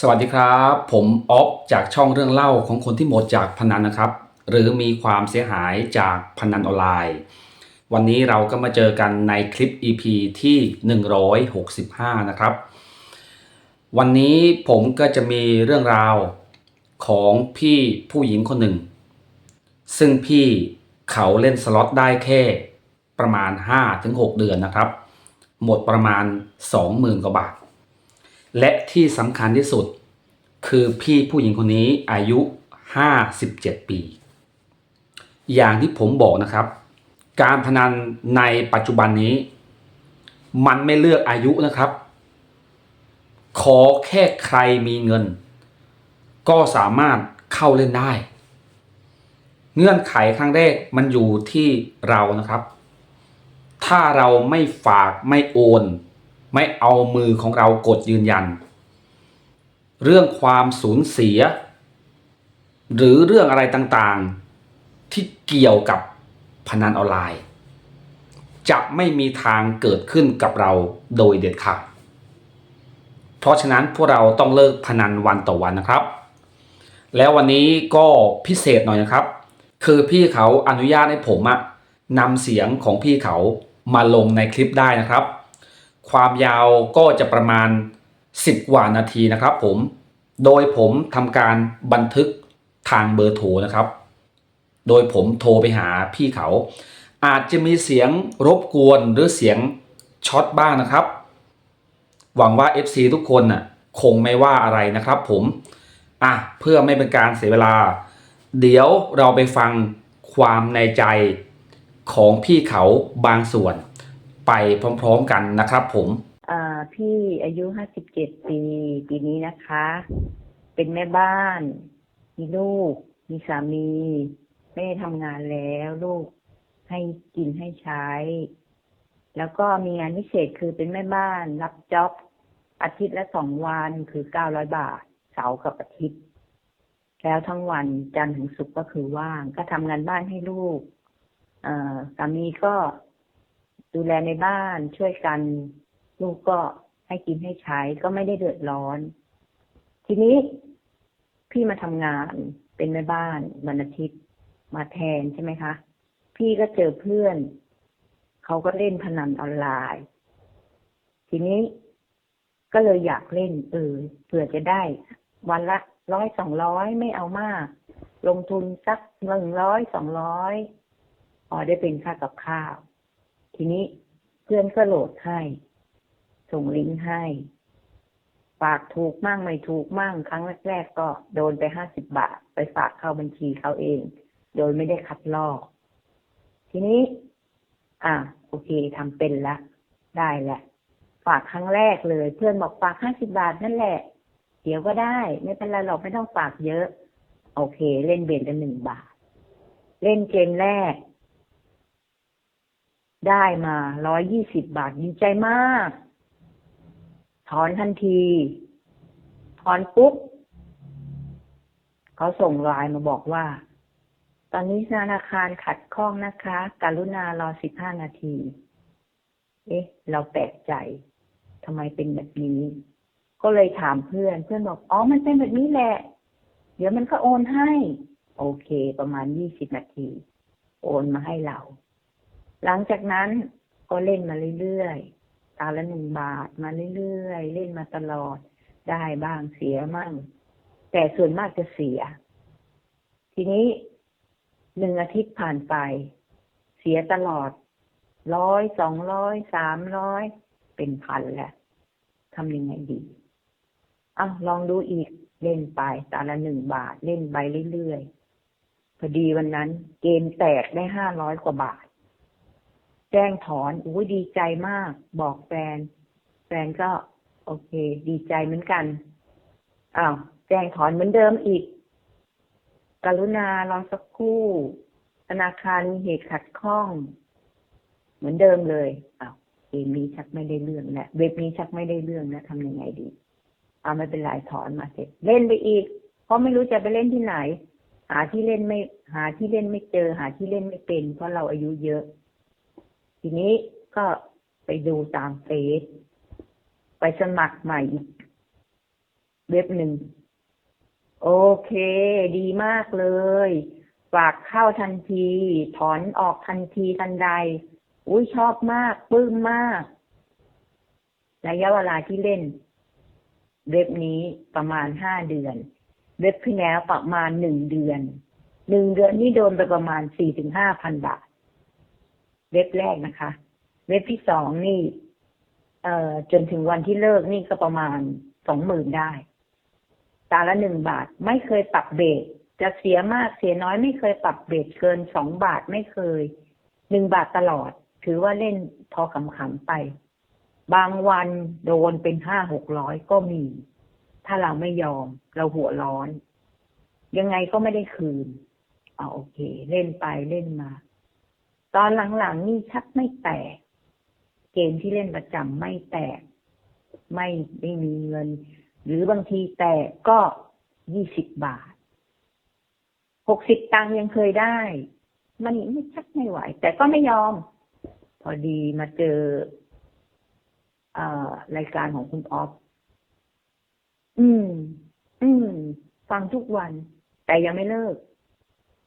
สวัสดีครับ ผมออฟจากช่องเรื่องเล่าของคนที่หมดจากพนันนะครับ หรือมีความเสียหายจากพนันออนไลน์ วันนี้เราก็มาเจอกันในคลิป EP ที่ 165 นะครับ วันนี้ผมก็จะมีเรื่องราวของพี่ผู้หญิงคนหนึ่ง ซึ่งพี่เขาเล่นสล็อตได้แค่ประมาณ 5-6 เดือนนะครับ หมดประมาณ 20,000 กว่าบาท และที่สำคัญที่สุด คือพี่ผู้หญิงคนนี้อายุ 57 ปี อย่างที่ผมบอกนะครับ การพนันในปัจจุบันนี้ มันไม่เลือกอายุนะครับ ขอแค่ใครมีเงิน ก็สามารถเข้าเล่นได้ เงื่อนไขครั้งแรกมันอยู่ที่เรานะครับ ถ้าเราไม่ฝากไม่โอน ไม่เอามือของเรากดยืนยัน เรื่องความสูญเสีย หรือเรื่องอะไรต่างๆ ที่เกี่ยวกับพนันออนไลน์ จะไม่มีทางเกิดขึ้นกับเราโดยเด็ดขาดเพราะฉะนั้นพวกเราต้องเลิกพนันวันต่อวันนะครับ แล้ววันนี้ก็พิเศษหน่อยนะครับ คือพี่เขาอนุญาตให้ผมอะนำเสียงของพี่เขามาลงในคลิปได้นะครับ ความยาวก็จะประมาณ 10 กว่านาทีนะครับผม โดยผมทำการบันทึกทางเบอร์โทรนะครับ โดยผมโทรไปหาพี่เขา อาจจะมีเสียงรบกวนหรือเสียงช็อตบ้างนะครับ หวังว่า FC ทุกคนน่ะคงไม่ว่าอะไรนะครับผม อะ เพื่อไม่เป็นการเสียเวลา เดี๋ยวเราไปฟังความในใจของพี่เขาบางส่วน ไปพร้อมๆกันนะครับ ผมอ่าพี่อายุห้าสิบเจ็ดปีปีนี้นะคะ เป็นแม่บ้าน มีลูก มีสามีไม่ได้ทำงานแล้วลูกให้กินให้ใช้ แล้วก็มีงานพิเศษคือเป็นแม่บ้านรับจ็อบอาทิตย์ละสองวันคือเก้าร้อยบาท เสาร์กับอาทิตย์ แล้วทั้งวันจันทร์ถึงศุกร์ก็คือว่าง ก็ทำงานบ้านให้ลูกสามีก็ ดูแลในบ้านช่วยกัน ลูกก็ให้กินให้ใช้ก็ไม่ได้เดือดร้อน ทีนี้พี่มาทำงานเป็นแม่บ้านวันอาทิตย์มาแทนใช่ไหมคะ พี่ก็เจอเพื่อน เขาก็เล่นพนันออนไลน์ ทีนี้ก็เลยอยากเล่นเออเผื่อจะได้ วันละร้อยสองร้อยไม่เอามาก ลงทุนสักหนึ่งร้อยสองร้อยพอได้เป็นค่ากับข้าว ทีนี้เพื่อนก็โหลดให้ ส่งลิงก์ให้ ฝากถูกมั่งไม่ถูกมั่งครั้งแรกๆก็โดนไปห้าสิบบาท ไปฝากเข้าบัญชีเขาเอง โดยไม่ได้คัดลอก ทีนี้ อะโอเคทำเป็นละ ได้แหละฝากครั้งแรกเลย เพื่อนบอกฝากห้าสิบาทนั่นแหละ เดี๋ยวก็ได้ไม่เป็นไรหรอกไม่ต้องฝากเยอะ โอเค เล่นเบ็ดละหนึ่งบาท เล่นเกมแรก ได้มาร้อยยี่สิบบาทดีใจมาก ถอนทันที ถอนปุ๊บเขาส่งไลน์มาบอกว่า ตอนนี้ธนาคารขัดข้องนะคะ กรุณารอสิบห้านาที เอ๊ะ เราแปลกใจทำไมเป็นแบบนี้ ก็เลยถามเพื่อนเพื่อนบอกอ๋อมันเป็นแบบนี้แหละ เดี๋ยวมันก็โอนให้ โอเค ประมาณยี่สิบนาที โอนมาให้เรา หลังจากนั้นก็เล่นมาเรื่อยๆตาละหนึ่งบาทมาเรื่อยๆเล่นมาตลอดได้บ้างเสียมั่ง แต่ส่วนมากจะเสีย ทีนี้หนึ่งอาทิตย์ผ่านไป เสียตลอดร้อยสองร้อยสามร้อยเป็นพันแหละทำยังไงดีอ้าวลองดูอีกเล่นไปตาละหนึ่งบาทเล่นไปเรื่อยๆพอดีวันนั้น เกมแตกได้ห้าร้อยกว่าบาท แจ้งถอนอุ้ยดีใจมาก บอกแฟน แฟนก็ โอเค ดีใจเหมือนกันอ้าวแจ้งถอนเหมือนเดิมอีก กรุณารอสักครู่ ธนาคารมีเหตุขัดข้อง เหมือนเดิมเลยอ้าวเกมนี้ชักไม่ได้เรื่องแล้วเว็บนี้ชักไม่ได้เรื่องแล้วทำยังไงดีเอาไม่เป็นไรถอนมาเสร็จ เล่นไปอีก เพราะไม่รู้จะไปเล่นที่ไหน หาที่เล่นไม่ หาที่เล่นไม่เจอ หาที่เล่นไม่เป็น เพราะเราอายุเยอะ ทีนี้ก็ไปดูตามเฟซไปสมัครใหม่อีกเว็บหนึ่ง โอเค ดีมากเลย ฝากเข้าทันที ถอนออกทันทีทันใด อุ้ยชอบมากปลื้มมาก ระยะเวลาที่เล่น เว็บนี้ประมาณห้าเดือน เว็บที่แล้วประมาณหนึ่งเดือนหนึ่งเดือนนี่โดนไปประมาณสี่ถึงห้าพันบาท เว็บแรกนะคะ เว็บที่สองนี่ เอ่อจนถึงวันที่เลิกนี่ก็ประมาณสองหมื่นได้ ตาละหนึ่งบาท ไม่เคยปรับเบสจะเสียมากเสียน้อยไม่เคยปรับเบสเกินสองบาทไม่เคยหนึ่งบาทตลอด ถือว่าเล่นพอขำๆไป บางวันโดนเป็นห้าหกร้อยก็มี ถ้าเราไม่ยอม เราหัวร้อน ยังไงก็ไม่ได้คืนเอาโอเค เล่นไปเล่นมา ตอนหลังๆนี่ชักไม่แตก เกมที่เล่นประจำไม่แตก ไม่ไม่มีเงิน หรือบางทีแตกก็ยี่สิบบาทหกสิบตังค์ยังเคยได้ มันไม่ชักไม่ไหว แต่ก็ไม่ยอม พอดีมาเจอเอ่อรายการของคุณออฟอืม อืม ฟังทุกวัน แต่ยังไม่เลิก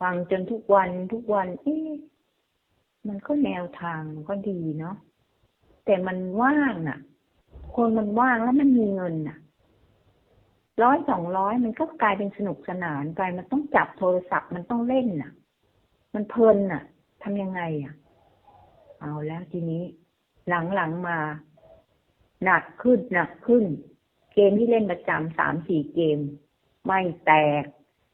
ฟังจนทุกวันทุกวัน เอ๊ะ มันก็แนวทางมันก็ดีเนาะแต่มันว่างน่ะ คนมันว่างแล้วมันมีเงินน่ะร้อยสองร้อยมันก็กลายเป็นสนุกสนานไปมันต้องจับโทรศัพท์มันต้องเล่นน่ะ มันเพลินน่ะทำยังไงอะ เอาแล้วทีนี้ หลังๆมา หนักขึ้นหนักขึ้น เกมที่เล่นประจำสามสี่เกม ไม่แตก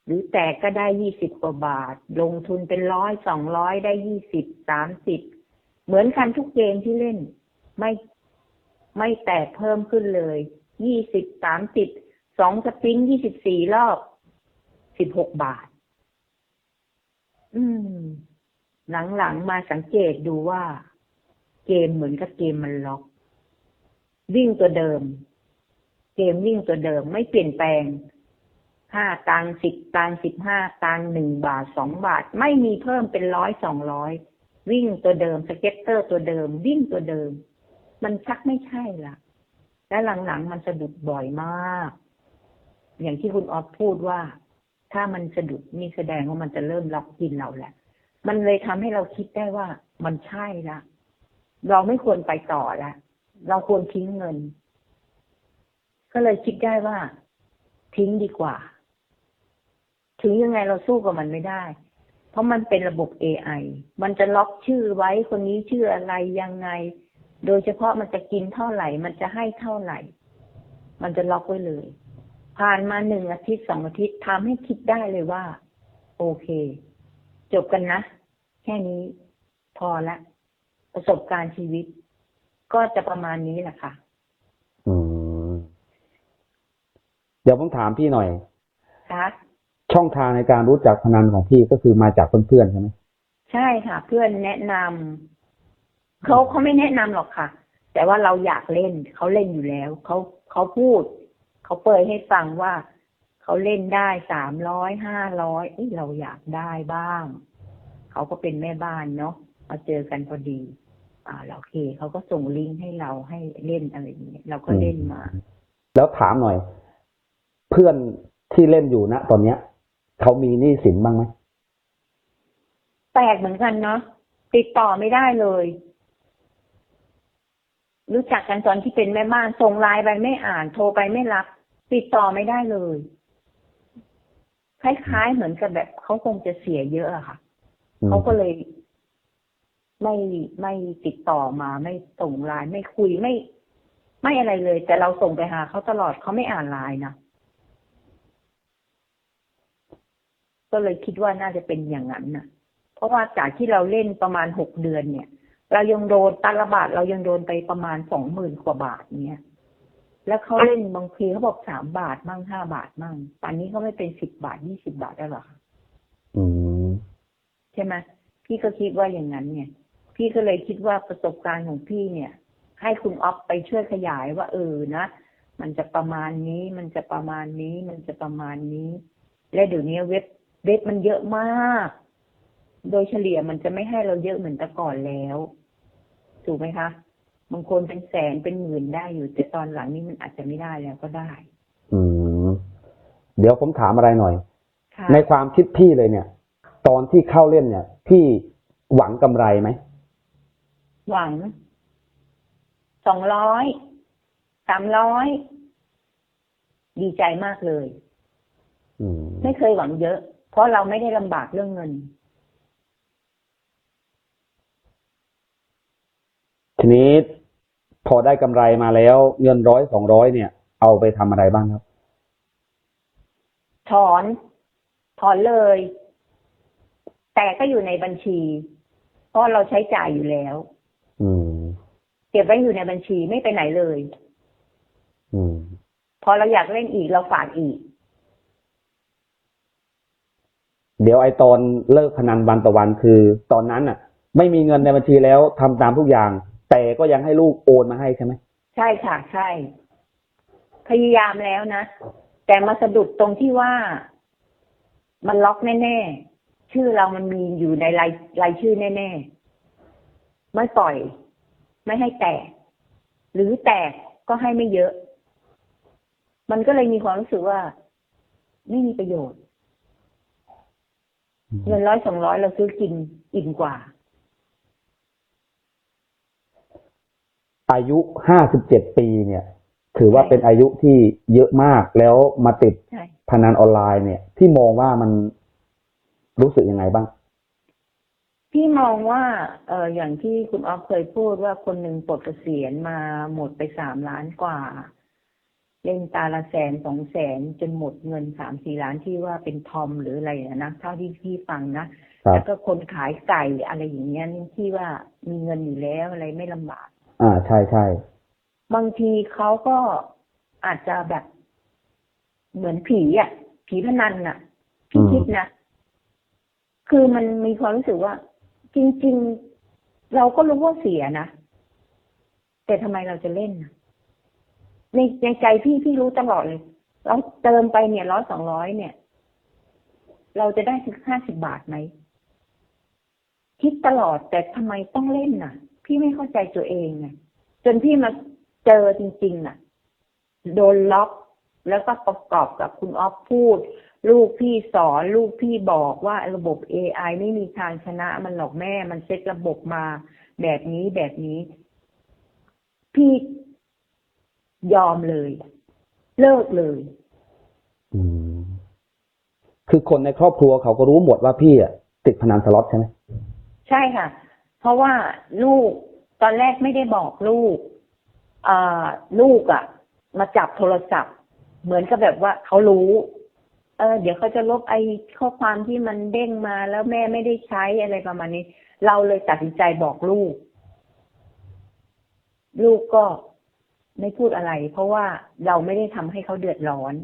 หรือแตกก็ได้ยี่สิบกว่าบาท ลงทุนเป็นร้อยสองร้อยได้ยี่สิบสามสิบเหมือนกันทุกเกมที่เล่น ไม่ไม่แตกเพิ่มขึ้นเลยยี่สิบสามสิบสองสปริงยี่สิบสี่รอบสิบหกบาท อืม หลังๆมาสังเกตดูว่า เกมเหมือนกับเกมมันล็อก วิ่งตัวเดิม เกมวิ่งตัวเดิมไม่เปลี่ยนแปลง ห้าตังสิบตังสิบห้าตังหนึ่งบาทสองบาท ไม่มีเพิ่มเป็นร้อยสองร้อยวิ่งตัวเดิมสเก็ตเตอร์ตัวเดิม วิ่งตัวเดิม มันชักไม่ใช่ละและหลังๆมันสะดุดบ่อยมาก อย่างที่คุณออฟพูดว่า ถ้ามันสะดุดนี่แสดงว่ามันจะเริ่มล็อกกินเราแหละ มันเลยทำให้เราคิดได้ว่ามันใช่ละเราไม่ควรไปต่อละเราควรทิ้งเงิน ก็เลยคิดได้ว่า ทิ้งดีกว่า ถึงยังไงเราสู้กับมันไม่ได้ เพราะมันเป็นระบบ AI มันจะล็อกชื่อไว้คนนี้ชื่ออะไรยังไง โดยเฉพาะมันจะกินเท่าไหร่ มันจะให้เท่าไหร่ มันจะล็อกไว้เลย ผ่านมาหนึ่งอาทิตย์สองอาทิตย์ทำให้คิดได้เลยว่า โอเค จบกันนะ แค่นี้ พอละ ประสบการณ์ชีวิต ก็จะประมาณนี้แหละค่ะอืมเดี๋ยวผมถามพี่หน่อยค่ะ ช่องทางในการรู้จักพนันของพี่ก็คือมาจากเพื่อนๆใช่ไหมใช่ค่ะ เพื่อนแนะนำเขาเขาไม่แนะนำหรอกค่ะ แต่ว่าเราอยากเล่นเขาเล่นอยู่แล้วเขาเขาพูดเขาเปิดให้ฟังว่าเขาเล่นได้สามร้อยห้าร้อยเราอยากได้บ้างเขาก็เป็นแม่บ้านเนาะมาเจอกันพอดี อ่าเราโอเคเขาก็ส่งลิงก์ให้เราให้เล่นอะไรอย่างเงี้ยเราก็เล่นมา แล้วถามหน่อย เพื่อนที่เล่นอยู่นะตอนเนี้ย เขามีหนี้สินบ้างไหมแปลกเหมือนกันเนาะติดต่อไม่ได้เลย รู้จักกันตอนที่เป็นแม่บ้านส่งไลน์ไปไม่อ่านโทรไปไม่รับ ติดต่อไม่ได้เลย คล้ายๆเหมือนกับแบบเขาคงจะเสียเยอะอะค่ะอืมเขาก็เลย ไม่ไม่ติดต่อมาไม่ส่งไลน์ไม่คุยไม่ ไม่อะไรเลย แต่เราส่งไปหาเขาตลอดเขาไม่อ่านไลน์นะ ก็เลยคิดว่าน่าจะเป็นอย่างนั้นน่ะเพราะว่าจากที่เราเล่นประมาณหกเดือนเนี่ย เรายังโดนตาละบาทเรายังโดนไปประมาณสองหมื่นกว่าบาทเนี่ยแล้วเขาเล่นบางทีเขาบอกสามบาทมั่งห้าบาทมั่งตอนนี้เขาไม่เป็นสิบบาทยี่สิบาทได้หรอคะอืมใช่ไหมพี่ก็คิดว่าอย่างนั้นไงพี่ก็เลยคิดว่าประสบการณ์ของพี่เนี่ย ให้คุณออฟไปช่วยขยายว่า เออนะมันจะประมาณนี้ มันจะประมาณนี้ มันจะประมาณนี้ และเดี๋ยวนี้เว็บ เว็บมันเยอะมาก โดยเฉลี่ยมันจะไม่ให้เราเยอะเหมือนแต่ก่อนแล้ว ถูกไหมคะ บางคนเป็นแสนเป็นหมื่นได้อยู่ แต่ตอนหลังนี้มันอาจจะไม่ได้แล้วก็ได้ อืม เดี๋ยวผมถามอะไรหน่อยค่ะในความคิดพี่เลยเนี่ย ตอนที่เข้าเล่นเนี่ย พี่หวังกำไรไหม หวัง สองร้อย สามร้อย ดีใจมากเลยอืมไม่เคยหวังเยอะ เพราะเราไม่ได้ลำบากเรื่องเงิน ทีนี้พอได้กำไรมาแล้ว เงินร้อยสองร้อยเนี่ย เอาไปทำอะไรบ้างครับ ถอน ถอนเลย แต่ก็อยู่ในบัญชี เพราะเราใช้จ่ายอยู่แล้ว อืม เก็บไว้อยู่ในบัญชีไม่ไปไหนเลย อืม พอเราอยากเล่นอีกเราฝากอีก เดี๋ยวไอ้ตอนเลิกพนันวันต่อวันคือ ตอนนั้นอะ ไม่มีเงินในบัญชีแล้วทำตามทุกอย่าง แต่ก็ยังให้ลูกโอนมาให้ใช่ไหมใช่ค่ะใช่ พยายามแล้วนะ แต่มาสะดุดตรงที่ว่ามันล็อกแน่ๆ ชื่อเรามันมีอยู่ในรายรายชื่อแน่ๆ ไม่ปล่อย ไม่ให้แตก หรือแตกก็ให้ไม่เยอะ มันก็เลยมีความรู้สึกว่า ไม่มีประโยชน์ เงินร้อยสองร้อยเราซื้อกินอิ่มกว่า อายุห้าสิบเจ็ดปีเนี่ย ถือว่าเป็นอายุที่เยอะมากแล้วมาติดใช่พนันออนไลน์เนี่ย ที่มองว่ามันรู้สึกยังไงบ้าง พี่มองว่าเอออย่างที่คุณออฟเคยพูดว่าคนหนึ่งปลดเกษียณมาหมดไปสามล้านกว่า เล่นตาละแสนสองแสนจนหมดเงินสามสี่ล้านที่ว่าเป็นทอมหรืออะไรนะนะเท่าที่พี่ฟังนะครับแล้วก็คนขายไก่อะไรอย่างเงี้ยที่ว่ามีเงินอยู่แล้วอะไรไม่ลำบาก อ่าใช่ใช่บางทีเขาก็อาจจะแบบเหมือนผีอะ ผีพนันอะพี่คิดนะคือมันมีความรู้สึกว่า จริง ๆ เราก็รู้ว่าเสียนะแต่ทำไมเราจะเล่นน่ะ ในในใจพี่พี่รู้ตลอดเลยเราเติมไปเนี่ยร้อยสองร้อยเนี่ย เราจะได้ถึงห้าสิบบาทไหมคิดตลอดแต่ทำไมต้องเล่นน่ะ พี่ไม่เข้าใจตัวเองไงจนพี่มาเจอจริงๆน่ะ โดนล็อกแล้วก็ประกอบกับคุณออฟพูด ลูกพี่สอนลูกพี่บอกว่าระบบ AI ไม่มีทางชนะ มันหรอกแม่มันเซ็ตระบบมาแบบนี้แบบนี้ พี่ ยอมเลย เลิกเลยอืมคือคนในครอบครัวเขาก็รู้หมดว่าพี่อะติดพนันสล็อตใช่ไหมใช่ค่ะ เพราะว่าลูกตอนแรกไม่ได้บอกลูกอ่าลูกอะ่ะ มาจับโทรศัพท์ เหมือนกับแบบว่าเขารู้ เออ เดี๋ยวเขาจะลบไอ้ข้อความที่มันเด้งมาแล้วแม่ไม่ได้ใช้อะไรประมาณนี้ เราเลยตัดสินใจบอกลูก ลูกก็ ไม่พูดอะไร เพราะว่าเราไม่ได้ทำให้เขาเดือดร้อน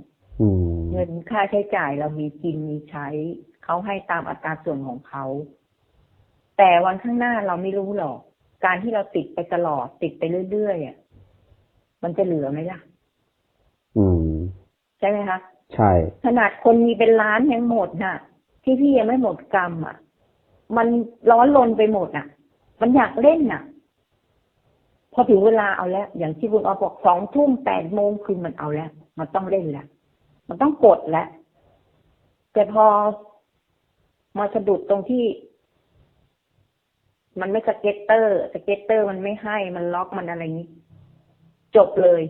อืมเงินค่าใช้จ่ายเรามีกินมีใช้เขาให้ตามอัตราส่วนของเขาแต่วันข้างหน้าเราไม่รู้หรอก การที่เราติดไปตลอดติดไปเรื่อยๆอะมันจะเหลือไหมล่ะ อืม ใช่ไหมคะใช่ ขนาดคนมีเป็นล้านยังหมดน่ะ ที่พี่ยังไม่หมดกรรมอะ มันร้อนรนไปหมดอะ มันอยากเล่นน่ะ พอถึงเวลาเอาแล้วอย่างที่คุณออบอกสองทุ่มแปดโมงคือมันเอาแล้ว มันต้องเล่นแล้วมันต้องกดแล้วแต่พอมาสะดุดตรงที่ มันไม่สเก็ตเตอร์สเก็ตเตอร์มันไม่ให้มันล็อกมันอะไรนี้ จบเลย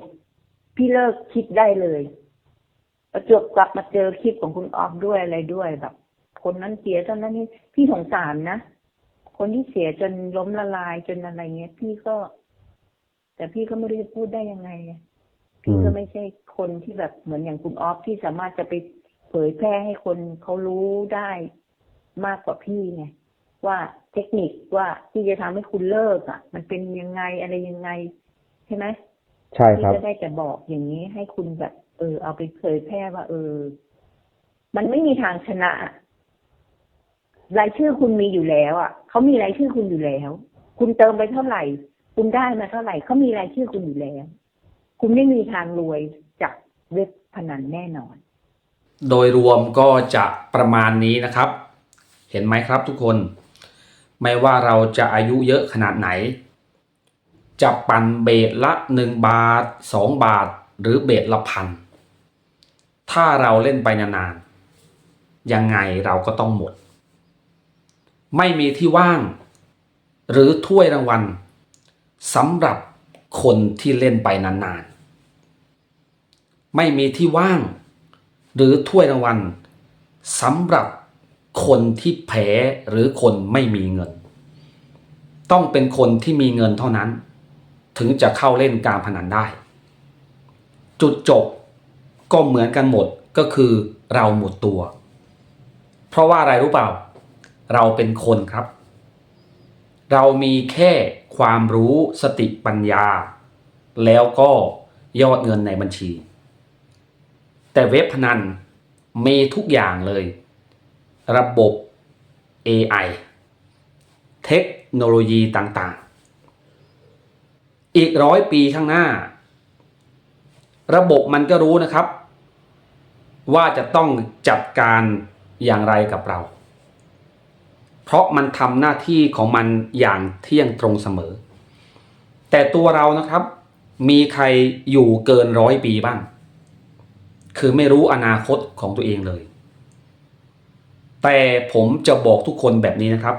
พี่เลิกคิดได้เลยประจบกลับมาเจอคลิปของคุณออฟด้วยอะไรด้วยแบบ คนนั้นเสียตอนนั้นนี่พี่สงสารนะคนที่เสียจนล้มละลายจนอะไรเงี้ย พี่ก็ แต่พี่ก็ไม่รู้จะพูดได้ยังไงอะพี่ก็ไม่ใช่คนที่แบบเหมือนอย่างคุณออฟที่สามารถจะไปเผยแพร่ให้คนเขารู้ได้มากกว่าพี่ไงว่าเทคนิคว่าที่จะทำให้คุณเลิกอะ มันเป็นยังไงอะไรยังไง ใช่ไหมใช่คพี่รับก็ได้แต่บอกอย่างนี้ให้คุณแบบ เออ เอาไปเผยแพร่ว่า เออ มันไม่มีทางชนะอะรายชื่อคุณมีอยู่แล้ว อะเขามีรายชื่อคุณอยู่แล้ว คุณเติมไปเท่าไหร่ คุณได้มาเท่าไหร่เขามีรายชื่อคุณอยู่แล้ว คุณไม่มีทางรวยจากเว็บพนันแน่นอน โดยรวมก็จะประมาณนี้นะครับ เห็นไหมครับทุกคน ไม่ว่าเราจะอายุเยอะขนาดไหน จะปั่นเบสละ 1 บาท 2 บาท หรือเบสละพัน ถ้าเราเล่นไปนานๆ ยังไงเราก็ต้องหมด ไม่มีที่ว่าง หรือถ้วยรางวัล สำหรับคนที่เล่นไปนานๆ ไม่มีที่ว่าง หรือถ้วยรางวัลสำหรับคนที่แพ้หรือคนไม่มีเงิน ต้องเป็นคนที่มีเงินเท่านั้น ถึงจะเข้าเล่นการพนันได้ จุดจบก็เหมือนกันหมดก็คือเราหมดตัว เพราะว่าอะไรรู้เปล่า เราเป็นคนครับ เรามีแค่ความรู้สติปัญญา แล้วก็ยอดเงินในบัญชี แต่เว็บพนันมีทุกอย่างเลย ระบบ AI เทคโนโลยีต่างๆ อีกร้อยปีข้างหน้า ระบบมันก็รู้นะครับ ว่าจะต้องจัดการอย่างไรกับเรา เพราะมันทำหน้าที่ของมันอย่างเที่ยงตรงเสมอ แต่ตัวเรานะครับ มีใครอยู่เกินร้อยปีบ้าง คือไม่รู้อนาคตของตัวเองเลย แต่ผมจะบอกทุกคนแบบนี้นะครับ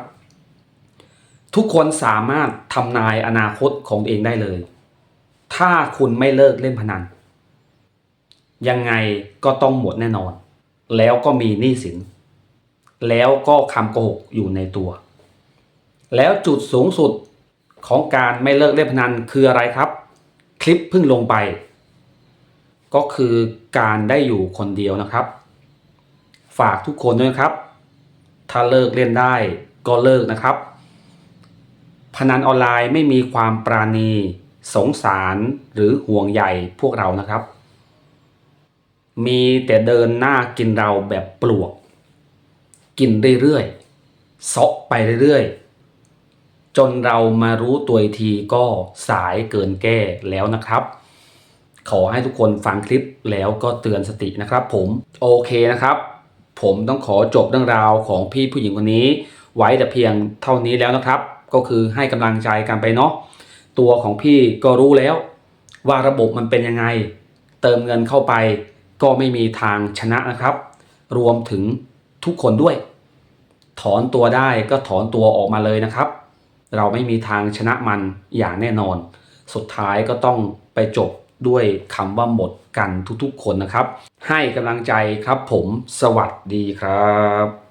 ทุกคนสามารถทำนายอนาคตของตัวเองได้เลย ถ้าคุณไม่เลิกเล่นพนัน ยังไงก็ต้องหมดแน่นอน แล้วก็มีหนี้สิน แล้วก็คำโกหกอยู่ในตัว แล้วจุดสูงสุดของการไม่เลิกเล่นพนันคืออะไรครับ คลิปเพิ่งลงไป ก็คือการได้อยู่คนเดียวนะครับ ฝากทุกคนด้วยครับ ถ้าเลิกเล่นได้ก็เลิกนะครับ พนันออนไลน์ไม่มีความปราณี สงสารหรือห่วงใยพวกเรานะครับ มีแต่เดินหน้ากินเราแบบปลวก กินเรื่อยๆซอกไปเรื่อยๆ จนเรามารู้ตัวทีก็สายเกินแก้แล้วนะครับ ขอให้ทุกคนฟังคลิปแล้วก็เตือนสตินะครับ ผมโอเคนะครับ ผมต้องขอจบเรื่องราวของพี่ผู้หญิงคนนี้ ไว้แต่เพียงเท่านี้แล้วนะครับ ก็คือให้กำลังใจกันไปเนาะตัวของพี่ก็รู้แล้ว ว่าระบบมันเป็นยังไง เติมเงินเข้าไปก็ไม่มีทางชนะนะครับ รวมถึง ทุกคนด้วย ถอนตัวได้ก็ถอนตัวออกมาเลยนะครับ เราไม่มีทางชนะมันอย่างแน่นอน สุดท้ายก็ต้องไปจบด้วยคำว่าหมดกันทุกๆคนนะครับ ให้กำลังใจครับผมสวัสดีครับ